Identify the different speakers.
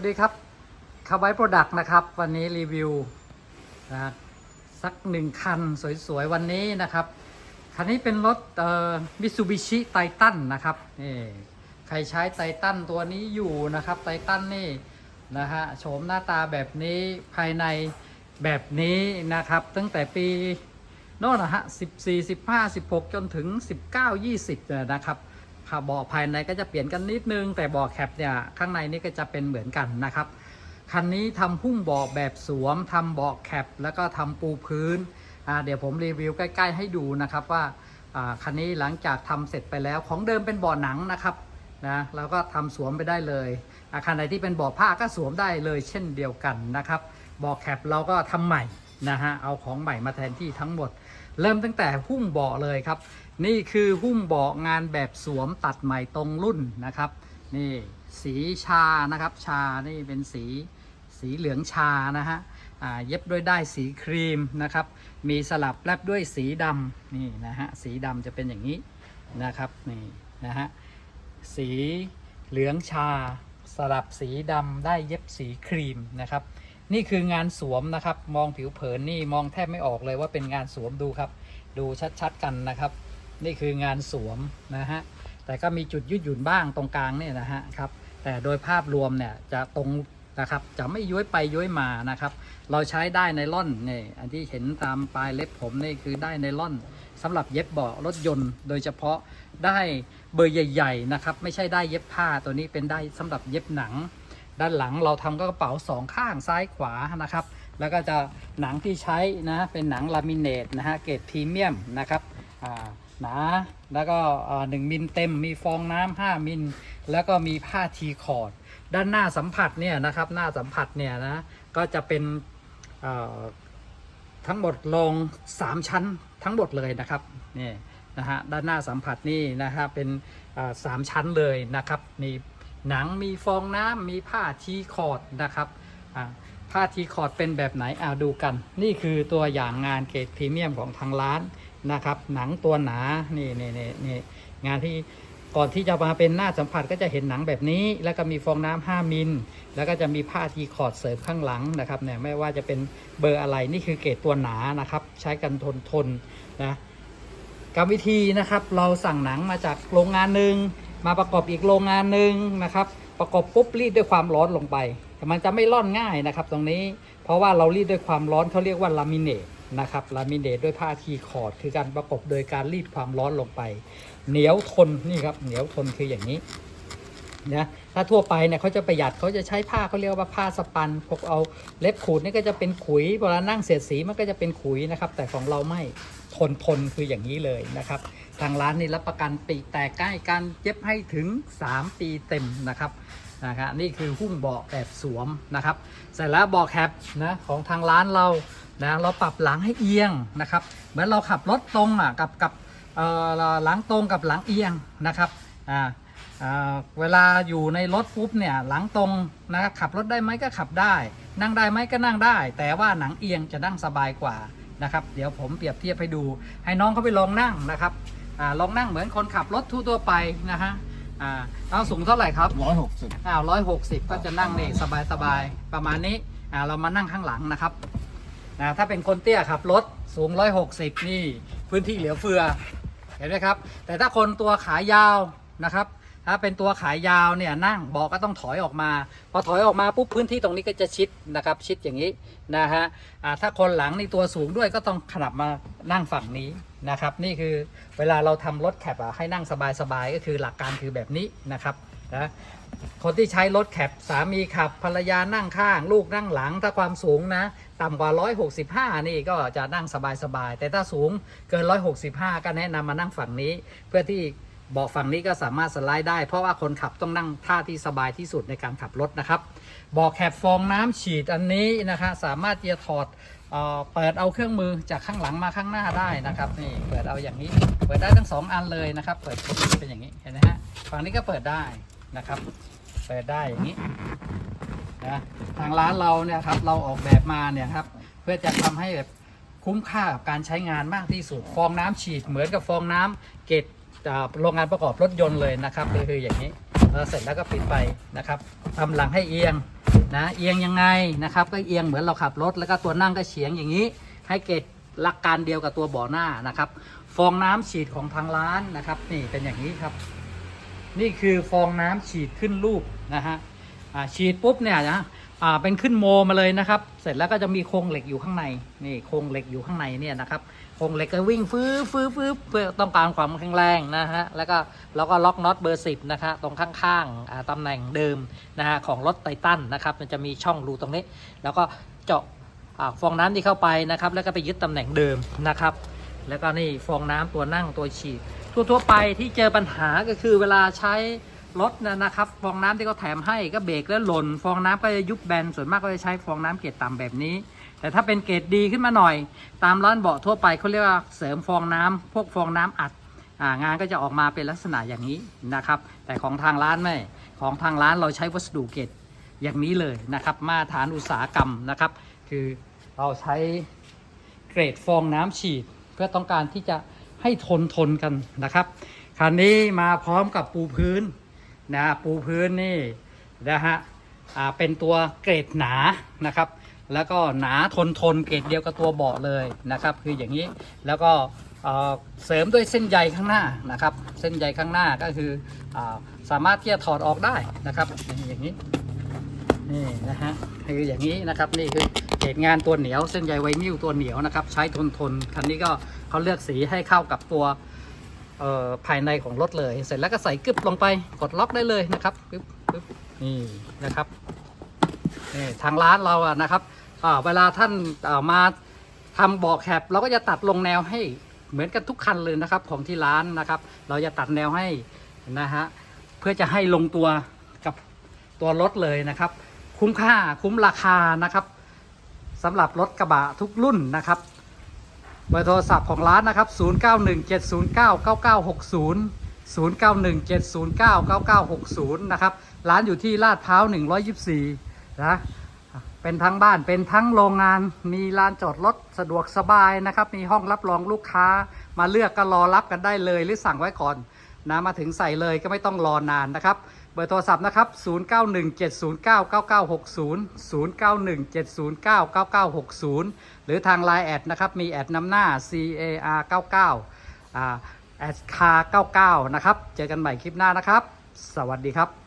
Speaker 1: สวัสดีครับคาไวโปรดักต์นะครับ วันนี้รีวิวนะสักหนึ่งคันสวยๆ วันนี้นะครับ คันนี้เป็นรถมิตซูบิชิไททันนะครับนี่ใครใช้ไททันตัวนี้อยู่นะครับไททันนี่นะฮะโฉมหน้าตาแบบนี้ภายในแบบนี้นะครับ ตั้งแต่ปีโน่นนะฮะ14 15 16จนถึง19 20นี่ยนะครับ บาะภายในก็จะเปลี่ยนกันนิดนึง แต่เบาะแคปเนี่ยข้างในนี่ก็จะเป็นเหมือนกันนะครับคันนี้ทำหุ้มเบาะแบบสวมทำเบาะแคปแล้วก็ทำปูพื้นเดี๋ยวผมรีวิวใกล้ ๆ ให้ดูนะครับว่าคันนี้หลังจากทำเสร็จไปแล้วของเดิมเป็นเบาะหนังนะครับนะแล้วก็ทำสวมไปได้เลยอาคันไหนที่เป็นเบาะผ้าก็สวมได้เลยเช่นเดียวกันนะครับเบาะแคปเราก็ทำใหม่นะฮะเอาของใหม่มาแทนที่ทั้งหมด เริ่มตั้งแต่หุ้มเบาะเลยครับ นี่คือหุ้มเบาะงานแบบสวมตัดใหม่ตรงรุ่นนะครับ นี่สีชานะครับ ชานี่เป็นสีสีเหลืองชานะฮะเย็บด้วยได้สีครีมนะครับ มีสลับแลบด้วยสีดำนี่นะฮะสีดำจะเป็นอย่างนี้นะครับนี่นะฮะสีเหลืองชาสลับสีดำได้เย็บสีครีมนะครับ นี่คืองานสวมนะครับ มองผิวเผินนี่มองแทบไม่ออกเลยว่าเป็นงานสวมดูครับ ดูชัดๆกันนะครับ นี่คืองานสวมนะฮะแต่ก็มีจุดยืดหยุ่นบ้างตรงกลางเนี่ยนะฮะครับแต่โดยภาพรวมเนี่ยจะตรงนะครับจะไม่ย้วยไปย้วยมานะครับ เราใช้ได้ไนล่อนนี่อันที่เห็นตามปลายเล็บผมนี่คือได้ไนล่อนสำหรับเย็บเบาะรถยนต์ โดยเฉพาะได้เบอร์ใหญ่ ๆนะครับ ไม่ใช่ได้เย็บผ้าตัวนี้เป็นได้สำหรับเย็บหนัง ด้านหลังเราทำก็กระเป๋าสองข้างซ้ายขวานะครับ แล้วก็จะหนังที่ใช้นะเป็นหนังลามิเนตนะฮะเกรดพรีเมียมนะครับอ่า หนาแล้วก็หนึ่งมิลเต็มมีฟองน้ำห้ามิล แล้วก็มีผ้าทีคอร์ด ด้านหน้าสัมผัสเนี่ยนะครับ หน้าสัมผัสเนี่ยนะก็จะเป็นทั้งหมดลง 3 ชั้นทั้งหมดเลยนะครับนี่นะฮะด้านหน้าสัมผัสนี่นะฮะเป็นสามชั้นเลยนะครับมีหนังมีฟองน้ำมีผ้าทีคอร์ดนะครับผ้าทีคอร์ดเป็นแบบไหนเอาดูกัน นี่คือตัวอย่างงานเกรดพรีเมียมของทางร้าน นะครับ หนังตัวหนา นี่นี่นี่นี่งานที่ก่อนที่จะมาเป็นหน้าสัมผัสก็จะเห็นหนังแบบนี้ แล้วก็มีฟองน้ำ5มิล แล้วก็จะมีผ้าทีคอร์ดเสริมข้างหลังนะครับเนี่ยไม่ว่าจะเป็นเบอร์อะไรนี่คือเกรดตัวหนานะครับ ใช้กันทนทนนะกรรมวิธีนะครับเราสั่งหนังมาจากโรงงานหนึ่งมาประกอบอีกโรงงานหนึ่งนะครับ ประกอบปุ๊บรีดด้วยความร้อนลงไป แต่มันจะไม่ร่อนง่ายนะครับ ตรงนี้ เพราะว่าเรารีดด้วยความร้อนเขาเรียกว่าลามิเนต นะครับลามิเนตด้วยผ้าทีคอร์ดคือการประกบโดยการรีดความร้อนลงไป เหนียวทนนี่ครับเหนียวทนคืออย่างนี้นะถ้าทั่วไปเนี่ยเขาจะประหยัดเขาจะใช้ผ้าเขาเรียกว่าผ้าสปันพกเอาเล็บขูดนี่ก็จะเป็นขุยเวลานั่งเสียดสีมันก็จะเป็นขุยนะครับ แต่ของเราไม่ทนทนคืออย่างนี้เลยนะครับ ทางร้านนี่รับประกันปีแตกใกล้การเย็บให้ถึง 3 ปีเต็มนะครับนะครับนี่คือหุ้มเบาะแบบสวมนะครับ เสร็จแล้วเบาะแคปนะของทางร้านเรา นะเราปรับหลังให้เอียงนะครับเหมือนเราขับรถตรงอะกับกับเอ่อหลังตรงกับหลังเอียงนะครับอ่าอ่าเวลาอยู่ในรถปุ๊บเนี่ยหลังตรงนะครับขับรถได้ไหมก็ขับได้ นั่งได้ไหมก็นั่งได้ แต่ว่าหนังเอียงจะนั่งสบายกว่านะครับเดี๋ยวผมเปรียบเทียบให้ดู ให้น้องเขาไปลองนั่งนะครับอ่าลองนั่งเหมือนคนขับรถทั่วๆไปนะฮะอ่าเอาสูงเท่าไหร่ครับ
Speaker 2: ร้อยหกสิบ
Speaker 1: อ้าวร้อยหกสิบก็จะนั่งนี่สบายสบายๆประมาณนี้อ่าเรามานั่งข้างหลังนะครับ นะถ้าเป็นคนเตี้ยขับรถสูงร้อยหกสิบนี่พื้นที่เหลือเฟือ เห็นไหมครับ แต่ถ้าคนตัวขายาวนะครับ ถ้าเป็นตัวขายาวเนี่ยนั่งเบอกก็ต้องถอยออกมา พอถอยออกมาปุ๊บพื้นที่ตรงนี้ก็จะชิดนะครับ ชิดอย่างนี้นะฮะถ้าคนหลังในตัวสูงด้วยก็ต้องขนับมานั่งฝั่งนี้นะครับ นี่คือเวลาเราทำรถแคปอะให้นั่งสบายๆก็คือหลักการคือแบบนี้นะครับ นะคนที่ใช้รถแคปสามีขับภรรยานั่งข้าง ลูกนั่งหลังถ้าความสูงนะต่ำกว่า 165 นี่ก็จะนั่งสบายๆ แต่ถ้าสูงเกิน 165 ก็แนะนำมานั่งฝั่งนี้ เพื่อที่เบาะฝั่งนี้ก็สามารถสไลด์ได้ เพราะว่าคนขับต้องนั่งท่าที่สบายที่สุดในการขับรถนะครับเบาะแคปฟองน้ำฉีดอันนี้นะคะสามารถจะถอดเอเปิดเอาเครื่องมือจากข้างหลังมาข้างหน้าได้นะครับนี่เปิดเอาอย่างนี้ เปิดได้ทั้งสองอันเลยนะครับ เปิดเป็นอย่างนี้เห็นไหมฮะฝั่งนี้ก็เปิดได้ นะครับเปิดได้อย่างนี้นะทางร้านเราเนี่ยครับเราออกแบบมาเนี่ยครับเพื่อจะทำให้แบบคุ้มค่ากับการใช้งานมากที่สุด ฟองน้ำฉีดเหมือนกับฟองน้ำเกตจากโรงงานประกอบรถยนต์เลยนะครับก็คืออย่างนี้เสร็จแล้วก็ปิดไปนะครับทำหลังให้เอียงนะเอียงยังไงนะครับ ก็เอียงเหมือนเราขับรถ แล้วก็ตัวนั่งก็เฉียงอย่างนี้ ให้เกตหลักการเดียวกับตัวบ่อหน้านะครับ ฟองน้ำฉีดของทางร้านนะครับ นี่เป็นอย่างนี้ครับ นี่คือฟองน้ำฉีดขึ้นรูปนะฮะฉีดปุ๊บเนี่ยนะเป็นขึ้นโมมาเลยนะครับ เสร็จแล้วก็จะมีโครงเหล็กอยู่ข้างในนี่โครงเหล็กอยู่ข้างในเนี่ยนะครับโครงเหล็กก็วิ่งฟื้ฟื้ฟื้เพื่อต้องการความแข็งแรงนะฮะแล้วก็แล้วก็ล็อกน็อตเบอร์สิบนะคะตรงข้างๆอ่าตำแหน่งเดิมนะฮะของรถไททันนะครับมันจะมีช่องรูตรงนี้ แล้วก็เจาะฟองน้ำที่เข้าไปนะครับ แล้วก็ไปยึดตำแหน่งเดิมนะครับ แล้วก็นี่ฟองน้ำตัวนั่งตัวฉีด ทั่วๆไปที่เจอปัญหาก็คือเวลาใช้รถนะนะครับ ฟองน้ำที่เขาแถมให้ก็เบรกแล้วหล่น ฟองน้ำก็จะยุบแบน ส่วนมากก็จะใช้ฟองน้ำเกรดต่ำแบบนี้ แต่ถ้าเป็นเกรดดีขึ้นมาหน่อย ตามร้านเบาะทั่วไปเขาเรียกว่าเสริมฟองน้ำพวกฟองน้ำอัดงานก็จะออกมาเป็นลักษณะอย่างนี้นะครับ แต่ของทางร้านไม่ ของทางร้านเราใช้วัสดุเกรดอย่างนี้เลยนะครับ มาตรฐานอุตสาหกรรมนะครับ คือเราใช้เกรดฟองน้ำฉีด เพื่อต้องการที่จะ ให้ทนทนกันนะครับ คันนี้มาพร้อมกับปูพื้นนะปูพื้นนี่นะฮะอ่าเป็นตัวเกรดหนานะครับ แล้วก็หนาทนทนเกรดเดียวกับตัวเบาะเลยนะครับ คืออย่างนี้แล้วก็เสริมด้วยเส้นใยข้างหน้านะครับ เส้นใยข้างหน้าก็คืออสามารถที่จะถอดออกได้นะครับอย่างนี้นี่นะฮะคืออย่างนี้นะครับนี่คือ ดงานตัวเหนียวเส้นใยไวนิลตัวเหนียวนะครับ ใช้ทนทนคันนี้ก็เขาเลือกสีให้เข้ากับตัวภายในของรถเลย เสร็จแล้วก็ใส่กึบลงไปกดล็อกได้เลยนะครับกึบกึบนี่นะครับนี่ทางร้านเราอะนะครับเวลาท่านามาทำเบอกแคปเราก็จะตัดลงแนวให้เหมือนกันทุกคันเลยนะครับของที่ร้านนะครับ เราจะตัดแนวให้นะฮะเพื่อจะให้ลงตัวกับตัวรถเลยนะครับ คุ้มค่าคุ้มราคานะครับ สำหรับรถกระบะทุกรุ่นนะครับเบอร์โทรศัพท์ของร้านนะครับ 0917099960 0917099960 นะครับ ร้านอยู่ที่ลาดพร้าว 124 นะ เป็นทั้งบ้าน เป็นทั้งโรงงาน มีลานจอดรถสะดวกสบายนะครับ มีห้องรับรองลูกค้า มาเลือกก็รอรับกันได้เลย หรือสั่งไว้ก่อนนะ มาถึงใส่เลยก็ไม่ต้องรอนานนะครับ เบอร์โทรศัพท์นะครับ 0917099960 0917099960 หรือทาง Line แอดนะครับ มีแอดนำหน้า CAR 99 อ่าแอดคา99 นะครับ เจอกันใหม่คลิปหน้านะครับ สวัสดีครับ